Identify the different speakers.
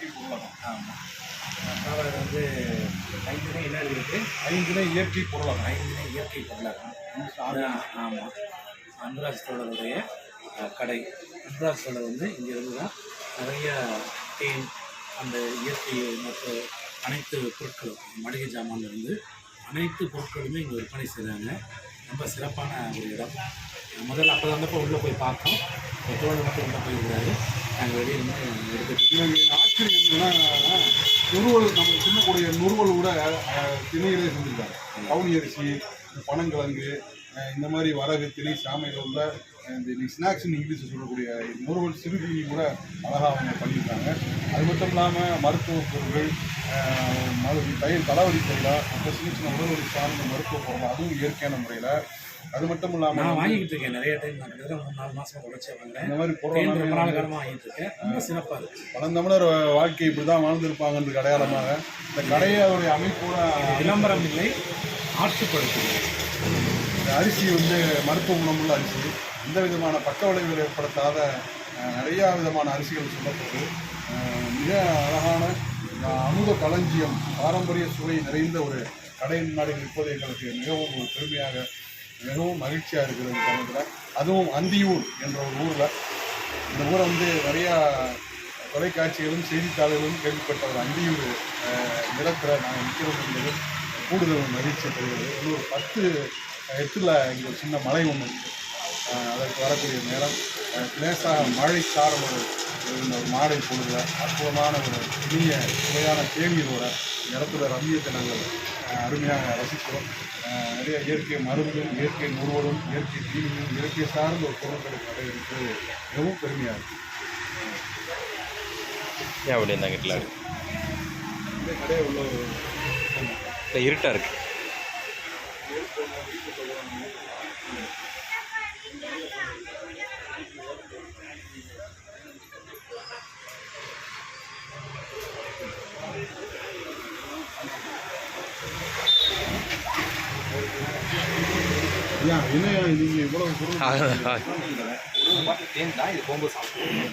Speaker 1: ஆமாம் அப்புறம் வந்து ஐந்து என்ன இருக்குது
Speaker 2: ஐந்தினை இயற்கை பொருளகம்
Speaker 1: ஐந்து இயற்கை பொருளாகும் ஆமாம் அன்பராஜ் தோழருடைய கடை அன்பராஜ் தோழர் வந்து இங்கே இருந்து தான் நிறைய தேன் அந்த இயற்கை மற்ற அனைத்து பொருட்களும் மளிகை ஜாமான்லேருந்து அனைத்து பொருட்களுமே இங்கே விற்பனை செய்கிறாங்க ரொம்ப சிறப்பான ஒரு இடம். முதல்ல அப்போ வந்தப்போ உள்ளே போய் பார்த்தோம். தோழர் மட்டும் உள்ளே போயிருக்கிறாரு. நாங்கள் வெளியே இருந்து எடுத்துட்டு
Speaker 2: ஆச்சரியம் என்னன்னா நுறுவல் நம்ம தின்னக்கூடிய நுறுவல் கூட திணையிலே செஞ்சுருக்காங்க கவுனி அரிசி பனங்கிழங்கு இந்த மாதிரி வரகு திணை சாமையில் உள்ள இந்த ஸ்நாக்ஸ் இங்கிலீஷ் சொல்லக்கூடிய நுறுவல் சிறுதீனி கூட அழகாக அவங்க பண்ணியிருக்காங்க. அது மட்டும் இல்லாமல் மருத்துவ பொருட்கள் மரு தயிர் தலைவலி பொருளாக மற்ற சின்ன சின்ன உடல்வலி சார்ந்த மருத்துவ பொருள் அதுவும் இயற்கையான முறையில். அது மட்டும்
Speaker 1: நான்
Speaker 2: இல்லாமல்
Speaker 1: வாங்கிக்கிட்டு இருக்கேன். நிறைய டைம் நான் கிட்டத்தட்ட மூணு நாலு மாதம் உழைச்சி வாங்குறேன்
Speaker 2: இந்த மாதிரி பொருள்
Speaker 1: ரொம்ப நாள் காலமாக வாங்கிட்டு இருக்கேன். ரொம்ப சிறப்பாக இருக்குது
Speaker 2: பழந்தமிழர் வாழ்க்கை இப்படி தான் வாழ்ந்திருப்பாங்கன்ற அடையாளமாக இந்த கடையை அதோடைய அமைப்போட
Speaker 1: விளம்பரம் இல்லை ஆற்றுப்படுத்துகிறது
Speaker 2: இந்த அரிசி வந்து மருத்துவ குணமுள்ள அரிசி. எந்த விதமான பக்க விளைவுகள் ஏற்படுத்தாத நிறையா விதமான அரிசிகள் சொல்லப்படுது மிக அழகான அமுத களஞ்சியம் பாரம்பரிய சுவை நிறைந்த ஒரு கடை நாடுகள் நிற்பது எங்களுக்கு மிகவும் ஒரு பெருமையாக மிகவும் மகிழ்ச்சியாக இருக்கிறது தருணத்தில் அதுவும் அந்தியூர் என்ற ஒரு ஊரில். இந்த ஊரை வந்து நிறையா தொலைக்காட்சிகளும் செய்தித்தாள்களும் கேள்விப்பட்ட ஒரு அந்தியூர் நிலத்தில் நாங்கள் நிற்கிறோம் என்பது கூடுதல் மகிழ்ச்சி தருகிறது. இன்னொரு பத்து எட்டில் இங்கே ஒரு சின்ன மலை ஒன்று இருக்குது அதற்கு வரக்கூடிய நேரம் லேசாக மழை சாரல் ஒரு இந்த மாலை பொழுதுல அற்புதமான ஒரு இனிய சுவையான தேநீரோட இடத்துல ரம்மியத்தை நாங்கள் அருமையாக ரசிக்கிறோம். நிறைய இயற்கை மருந்தும் இயற்கை நுறுவலும் இயற்கை தீனியும் இயற்கை சார்ந்த ஒரு பொருட்கள் கடை இருக்கிறது மிகவும் பெருமையாக இருக்குது
Speaker 3: ஏன் அப்படி இருந்தாங்க
Speaker 2: இந்த கடையை உள்ள
Speaker 3: இருட்டாக இருக்கு.
Speaker 2: ஐயா என்னையா நீங்கள் இவ்வளவு பொருள்.
Speaker 1: தேன் தான் இது போகும்போது சாப்பிடுவோம்